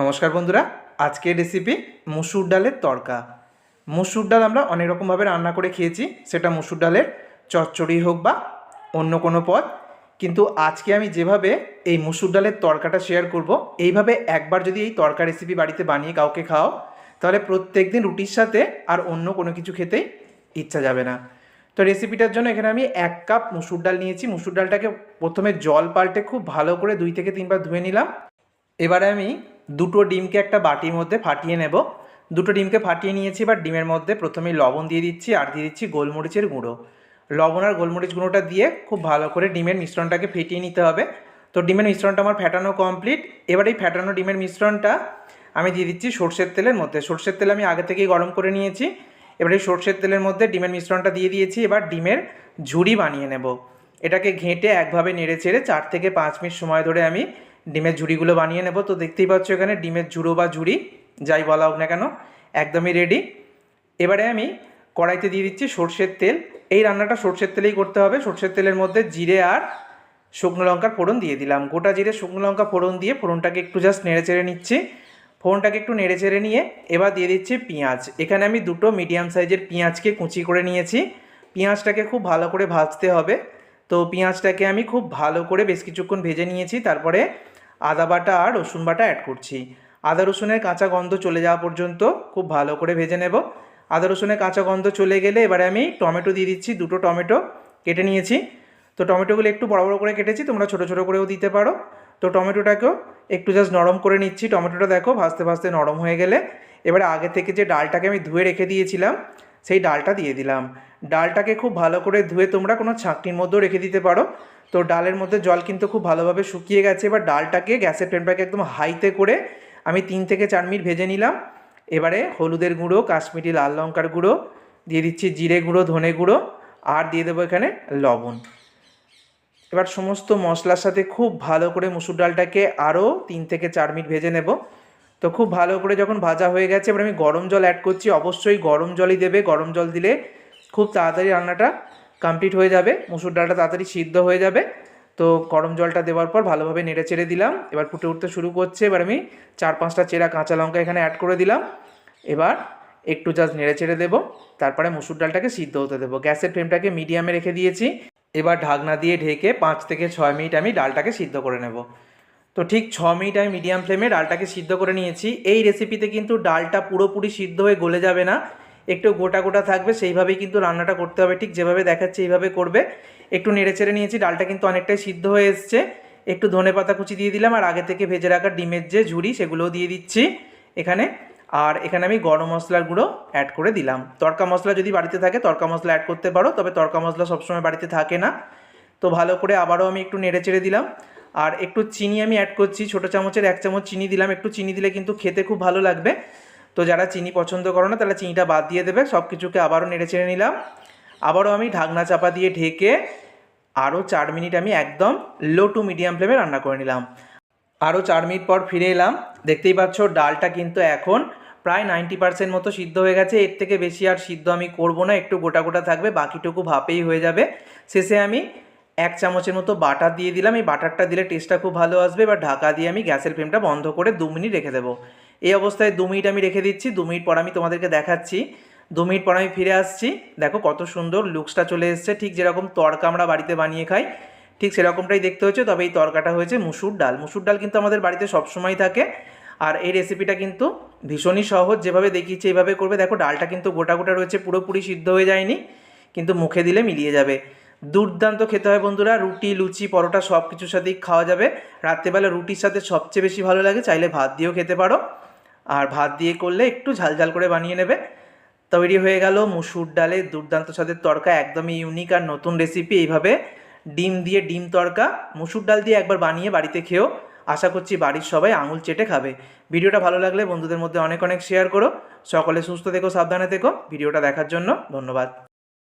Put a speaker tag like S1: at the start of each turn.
S1: নমস্কার বন্ধুরা, আজকের রেসিপি মুসুর ডালের তড়কা। মুসুর ডাল আমরা অনেক রকমভাবে রান্না করে খেয়েছি, সেটা মুসুর ডালের চচ্চড়ি হোক বা অন্য কোনো পদ। কিন্তু আজকে আমি যেভাবে এই মুসুর ডালের তড়কাটা শেয়ার করব, এইভাবে একবার যদি এই তড়কা রেসিপি বাড়িতে বানিয়ে কাউকে খাও, তাহলে প্রত্যেক দিন রুটির সাথে আর অন্য কোনো কিছু খেতেই ইচ্ছা যাবে না। তো রেসিপিটার জন্য এখানে আমি এক কাপ মুসুর ডাল নিয়েছি। মুসুর ডালটাকে প্রথমে জল পাল্টে খুব ভালো করে দুই থেকে তিনবার ধুয়ে নিলাম। এবারে আমি দুটো ডিমকে একটা বাটির মধ্যে ফাটিয়ে নেব। দুটো ডিমকে ফাটিয়ে নিয়েছি, এবার ডিমের মধ্যে প্রথমে লবণ দিয়ে দিচ্ছি আর দিয়ে দিচ্ছি গোলমরিচের গুঁড়ো। লবণ আর গোলমরিচ গুঁড়োটা দিয়ে খুব ভালো করে ডিমের মিশ্রণটাকে ফেটিয়ে নিতে হবে। তো ডিমের মিশ্রণটা আমার ফ্যাটানো কমপ্লিট। এবার এই ফ্যাটানো ডিমের মিশ্রণটা আমি দিয়ে দিচ্ছি সর্ষের তেলের মধ্যে। সর্ষের তেল আমি আগে থেকেই গরম করে নিয়েছি। এবার এই সর্ষের তেলের মধ্যে ডিমের মিশ্রণটা দিয়ে দিয়েছি। এবার ডিমের ঝুড়ি বানিয়ে নেব। এটাকে ঘেঁটে একভাবে নেড়ে চেড়ে চার থেকে পাঁচ মিনিট সময় ধরে আমি ডিমের ঝুড়িগুলো বানিয়ে নেব। তো দেখতেই পাচ্ছ এখানে ডিমের ঝুড়ো বা ঝুড়ি, যাই বলা হোক না কেন, একদমই রেডি এবারে আমি কড়াইতে দিয়ে দিচ্ছি সর্ষের তেল। এই রান্নাটা সর্ষের তেলেই করতে হবে। সর্ষের তেলের মধ্যে জিরে আর শুকনো লঙ্কার ফোড়ন দিয়ে দিলাম। গোটা জিরে, শুকনো লঙ্কা ফোড়ন দিয়ে ফোড়নটাকে একটু জাস্ট নেড়ে চেড়ে নিচ্ছি। ফোড়নটাকে একটু নেড়ে চেড়ে নিয়ে এবার দিয়ে দিচ্ছি পেঁয়াজ। এখানে আমি দুটো মিডিয়াম সাইজের পেঁয়াজকে কুচি করে নিয়েছি। পেঁয়াজটাকে খুব ভালো করে ভাজতে হবে। তো পেঁয়াজটাকে আমি খুব ভালো করে বেশ কিছুক্ষণ ভেজে নিয়েছি। তারপরে আদা বাটা আর রসুন বাটা অ্যাড করছি। আদা রসুনের কাঁচা গন্ধ চলে যাওয়া পর্যন্ত খুব ভালো করে ভেজে নেব। আদা রসুনের কাঁচা গন্ধ চলে গেলে এবারে আমি টমেটো দিয়ে দিচ্ছি, দুটো টমেটো কেটে নিয়েছি। তো টমেটোগুলো একটু বড় বড় করে কেটেছি, তোমরা ছোটো ছোটো করেও দিতে পারো। তো টমেটোটাকেও একটু জাস্ট নরম করে নিচ্ছি। টমেটোটা দেখো ভাজতে ভাজতে নরম হয়ে গেলে। এবারে আগে থেকে যে ডালটাকে আমি ধুয়ে রেখে দিয়েছিলাম সেই ডালটা দিয়ে দিলাম। ডালটাকে খুব ভালো করে ধুয়ে তোমরা কোনো ছাঁকনির মধ্যেও রেখে দিতে পারো। তো ডালের মধ্যে জল কিন্তু খুব ভালোভাবে শুকিয়ে গেছে। এবার ডালটাকে গ্যাসের ফ্লেমটাকে একদম হাইতে করে আমি তিন থেকে চার মিনিট ভেজে নিলাম। এবারে হলুদের গুঁড়ো, কাশ্মীরি লাল লঙ্কার গুঁড়ো, দিয়ে দিচ্ছি জিরে গুঁড়ো, ধনে গুঁড়ো, আর দিয়ে দেবো এখানে লবণ। এবার সমস্ত মশলার সাথে খুব ভালো করে মুসুর ডালটাকে আরও তিন থেকে চার মিনিট ভেজে নেব। তো খুব ভালো করে যখন ভাজা হয়ে গেছে, এবার আমি গরম জল অ্যাড করছি। অবশ্যই গরম জলই দেবে, গরম জল দিলে খুব তাড়াতাড়ি রান্নাটা কমপ্লিট হয়ে যাবে, মুসুর ডালটা তাড়াতাড়ি সিদ্ধ হয়ে যাবে। তো গরম জলটা দেওয়ার পর ভালোভাবে নেড়ে চেড়ে দিলাম। এবার ফুটে উঠতে শুরু করছে, এবার আমি চার পাঁচটা চেরা কাঁচা লঙ্কা এখানে অ্যাড করে দিলাম। এবার একটু জাস্ট নেড়ে চেড়ে দেবো, তারপরে মুসুর ডালটাকে সিদ্ধ হতে দেবো। গ্যাসের ফ্লেমটাকে মিডিয়ামে রেখে দিয়েছি। এবার ঢাকনা দিয়ে ঢেকে পাঁচ থেকে ছয় মিনিট আমি ডালটাকে সিদ্ধ করে নেব। তো ঠিক ছ মিনিট আমি মিডিয়াম ফ্লেমে ডালটাকে সিদ্ধ করে নিয়েছি। এই রেসিপিতে কিন্তু ডালটা পুরোপুরি সিদ্ধ হয়ে গলে যাবে না। একটু গোটা গোটা থাকবে, সেইভাবেই কিন্তু রান্নাটা করতে হবে। ঠিক যেভাবে দেখাচ্ছে, এইভাবে করবে। একটু নেড়ে চেড়ে নিয়েছি, ডালটা কিন্তু অনেকটাই সিদ্ধ হয়ে এসছে। একটু ধনে পাতা কুচি দিয়ে দিলাম, আর আগে থেকে ভেজে রাখা ডিমের যে ঝুড়ি সেগুলোও দিয়ে দিচ্ছি এখানে। আর এখানে আমি গরম মশলার গুঁড়ো অ্যাড করে দিলাম। তড়কা মশলা যদি বাড়িতে থাকে তড়কা মশলা অ্যাড করতে পারো, তবে তড়কা মশলা সবসময় বাড়িতে থাকে না। তো ভালো করে আবারও আমি একটু নেড়ে চেড়ে দিলাম। আর একটু চিনি আমি অ্যাড করছি, ছোটো চামচের এক চামচ চিনি দিলাম, একটু চিনি দিলে কিন্তু খেতে খুব ভালো লাগবে। তো যারা চিনি পছন্দ করো না তাহলে চিনিটা বাদ দিয়ে দেবে সব কিছুকে আবারও নেড়ে চেড়ে নিলাম। আবারও আমি ঢাকনা চাপা দিয়ে ঢেকে আরও চার মিনিট আমি একদম লো টু মিডিয়াম ফ্লেমে রান্না করে নিলাম। আরও চার মিনিট পর ফিরে এলাম। দেখতেই পাচ্ছ, ডালটা কিন্তু এখন প্রায় নাইনটি পার্সেন্ট মতো সিদ্ধ হয়ে গেছে। এর থেকে বেশি আর সিদ্ধ আমি করব না, একটু গোটা গোটা থাকবে, বাকিটুকু ভাপেই হয়ে যাবে। শেষে আমি এক চামচের মতো বাটার দিয়ে দিলাম। এই বাটারটা দিলে টেস্টটা খুব ভালো আসবে। এবার ঢাকা দিয়ে আমি গ্যাসের ফ্লেমটা বন্ধ করে দু মিনিট রেখে দেবো। এই অবস্থায় দু মিনিট আমি রেখে দিচ্ছি। দু মিনিট পর আমি তোমাদেরকে দেখাচ্ছি। দু মিনিট পর আমি ফিরে আসছি। দেখো কত সুন্দর লুকসটা চলে এসছে। ঠিক যেরকম তড়কা আমরা বাড়িতে বানিয়ে খাই, ঠিক সেরকমটাই দেখতে হচ্ছে তবে এই তরকাটা হয়েছে মুসুর ডাল। মুসুর ডাল কিন্তু আমাদের বাড়িতে সবসময় থাকে। আর এই রেসিপিটা কিন্তু ভীষণই সহজ। যেভাবে দেখিয়েছি এইভাবে করবে। দেখো ডালটা কিন্তু গোটা গোটা রয়েছে। পুরোপুরি সিদ্ধ হয়ে যায়নি। কিন্তু মুখে দিলে মিলিয়ে যাবে। দুর্দান্ত খেতে হয় বন্ধুরা। রুটি, লুচি, পরোটা সব কিছুর সাথেই খাওয়া যাবে। রাত্রেবেলা রুটির সাথে সবচেয়ে বেশি ভালো লাগে, চাইলে ভাত দিয়েও খেতে পারো। আর ভাত দিয়ে করলে একটু ঝাল ঝাল করে বানিয়ে নেবে। তৈরি হয়ে গেল মুসুর ডালে দুর্দান্ত স্বাদের তরকা একদমই ইউনিক আর নতুন রেসিপি এইভাবে। ডিম দিয়ে ডিম তরকা মুসুর ডাল দিয়ে একবার বানিয়ে বাড়িতে খেয়েও আশা করছি বাড়ির সবাই আঙুল চেটে খাবে। ভিডিওটা ভালো লাগলে বন্ধুদের মধ্যে অনেক অনেক শেয়ার করো। সকলে সুস্থ থেকো, সাবধানে থেকো। ভিডিওটা দেখার জন্য ধন্যবাদ।